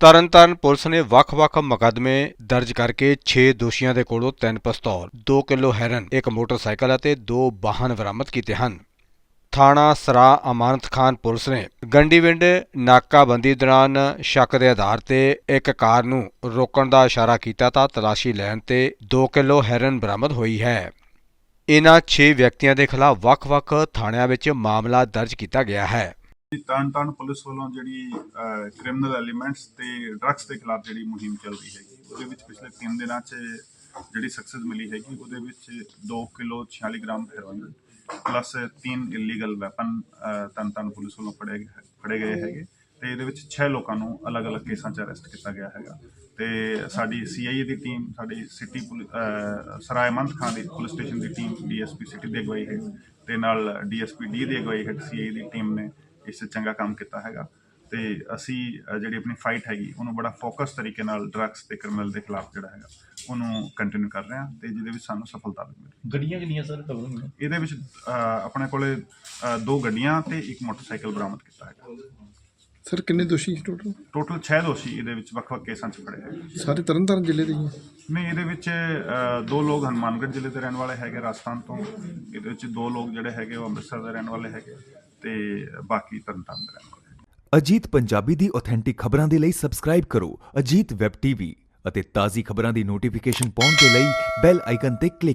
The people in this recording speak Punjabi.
ਤਰਨਤਾਰਨ ਪੁਲਿਸ ਨੇ ਵੱਖ-ਵੱਖ ਮੁਕੱਦਮੇ ਦਰਜ ਕਰਕੇ 6 ਦੋਸ਼ੀਆਂ ਦੇ ਕੋਲੋਂ ਤਿੰਨ ਪਿਸਤੌਲ 2 ਕਿਲੋ ਹੈਰਨ, ਇੱਕ ਮੋਟਰਸਾਈਕਲ ਅਤੇ ਦੋ ਵਾਹਨ ਬਰਾਮਦ ਕੀਤੇ ਹਨ। ਥਾਣਾ ਸਰਾ ਅਮਾਨਤ ਖਾਨ ਪੁਲਿਸ ਨੇ ਗੰਡੀਵਿੰਡ ਨਾਕਾਬੰਦੀ ਦੌਰਾਨ ਸ਼ੱਕ ਦੇ ਆਧਾਰ ਤੇ ਇੱਕ ਕਾਰ ਨੂੰ ਰੋਕਣ ਦਾ ਇਸ਼ਾਰਾ ਕੀਤਾ ਤਾਂ ਤਲਾਸ਼ੀ ਲੈਣ ਤੇ 2 ਕਿਲੋ ਹੈਰਨ ਬਰਾਮਦ ਹੋਈ ਹੈ। ਇਨ੍ਹਾਂ 6 ਵਿਅਕਤੀਆਂ ਦੇ ਖਿਲਾਫ ਵੱਖ-ਵੱਖ ਥਾਣਿਆਂ ਵਿੱਚ ਮਾਮਲਾ ਦਰਜ ਕੀਤਾ ਗਿਆ ਹੈ। ਤਰਨ ਤਾਰਨ ਪੁਲਿਸ ਵੱਲੋਂ ਜਿਹੜੀ ਕ੍ਰਿਮੀਨਲ ਐਲੀਮੈਂਟਸ ਤੇ ਡਰੱਗਸ ਦੇ ਖਿਲਾਫ ਜਿਹੜੀ ਮੁਹਿੰਮ ਚੱਲ ਰਹੀ ਹੈਗੀ, ਉਹਦੇ ਵਿੱਚ ਪਿਛਲੇ 3 ਦਿਨਾਂ 'ਚ ਜਿਹੜੀ ਸਕਸੈਸ ਮਿਲੀ ਹੈਗੀ, ਉਹਦੇ ਵਿੱਚ 2 kilo 46 gram heroin plus 3 illegal weapon Tarn Taran police ਵੱਲੋਂ ਫੜੇ ਫੜੇ ਗਏ ਹੈਗੇ ਤੇ ਇਹਦੇ ਵਿੱਚ 6 ਲੋਕਾਂ ਨੂੰ ਅਲੱਗ-ਅਲੱਗ ਕੇਸਾਂ 'ਚ ਅਰੈਸਟ ਕੀਤਾ ਗਿਆ ਹੈਗਾ ਤੇ ਸਾਡੀ ਸੀਆਈਏ ਦੀ ਟੀਮ ਸਾਡੀ ਸਿਟੀ ਸਰਾਏ ਮੰਤ ਖਾਨ ਦੀ ਪੁਲਿਸ ਸਟੇਸ਼ਨ ਦੀ ਟੀਮ ਡੀਐਸਪੀ ਸਿਟੀ ਦੀ ਅਗਵਾਈ ਹੈ ਤੇ ਨਾਲ ਡੀਐਸਪੀ ਡੀ ਦੀ ਅਗਵਾਈ ਹੈ ਸੀਆਈਏ ਦੀ ਟੀਮ ਨੇ ਇਸ ਚੰਗਾ ਕੰਮ ਕੀਤਾ ਹੈਗਾ। ਤੇ ਅਸੀਂ ਜਿਹੜੀ ਆਪਣੀ ਫਾਈਟ ਹੈਗੀ ਉਹਨੂੰ ਬੜਾ ਫੋਕਸ ਤਰੀਕੇ ਨਾਲ ਡਰੱਗਸ ਤੇ ਕ੍ਰਿਮੀਨਲ ਦੇ ਖਿਲਾਫ ਜਿਹੜਾ ਹੈਗਾ ਉਹਨੂੰ ਕੰਟੀਨਿਊ ਕਰ ਰਹੇ ਹਾਂ ਤੇ ਜਿਹਦੇ ਵਿੱਚ ਸਾਨੂੰ ਸਫਲਤਾ ਵੀ ਮਿਲੀ। ਗੱਡੀਆਂ ਕਿੰਨੀਆਂ ਸਰ ਕਵਰ ਹੋਈਆਂ? ਇਹਦੇ ਵਿੱਚ ਆਪਣੇ ਕੋਲੇ ਦੋ ਗੱਡੀਆਂ ਤੇ ਇੱਕ ਮੋਟਰਸਾਈਕਲ ਬਰਾਮਦ ਕੀਤਾ ਹੈਗਾ। ਸਰ ਕਿੰਨੇ ਦੋਸ਼ੀ ਟੋਟਲ ਟੋਟਲ 6 ਦੋਸ਼ੀ ਇਹਦੇ ਵਿੱਚ ਵੱਖ-ਵੱਖ ਕੇਸਾਂ 'ਚ ਫੜੇ ਹੈਗੇ। ਸਾਰੇ ਤਰਨਤਾਰਨ ਜ਼ਿਲ੍ਹੇ ਦੇ ਹੀ ਨਹੀਂ ਇਹਦੇ ਵਿੱਚ ਅ, ਦੋ ਲੋਕ ਹਨੂੰਮਾਨਗੜ੍ਹ ਜ਼ਿਲ੍ਹੇ ਦੇ ਰਹਿਣ ਵਾਲੇ ਹੈਗੇ ਰਾਜਸਥਾਨ ਤੋਂ। ਇਹਦੇ ਵਿੱਚ ਦੋ ਲੋਕ ਜਿਹੜੇ ਹੈਗੇ ਉਹ ਅੰਮ੍ਰਿਤਸਰ ਦੇ ਰਹਿਣ ਵਾਲੇ ਹੈਗੇ ਤੇ ਬਾਕੀ ਤਰਨਤਾਰਨ ਦੇ ਰਹਿਣ ਵਾਲੇ ਹੈਗੇ। ਅਜੀਤ ਪੰਜਾਬੀ ਦੀ ਆਥੈਂਟਿਕ ਖਬਰਾਂ ਦੇ ਲਈ ਸਬਸਕ੍ਰਾਈਬ ਕਰੋ ਅਜੀਤ ਵੈਬ ਟੀਵੀ ਅਤੇ ਤਾਜ਼ੀ ਖਬਰਾਂ ਦੀ ਨੋਟੀਫਿਕੇਸ਼ਨ ਪਾਉਣ ਦੇ ਲਈ ਬੈਲ ਆਈਕਨ ਤੇ ਕਲਿੱਕ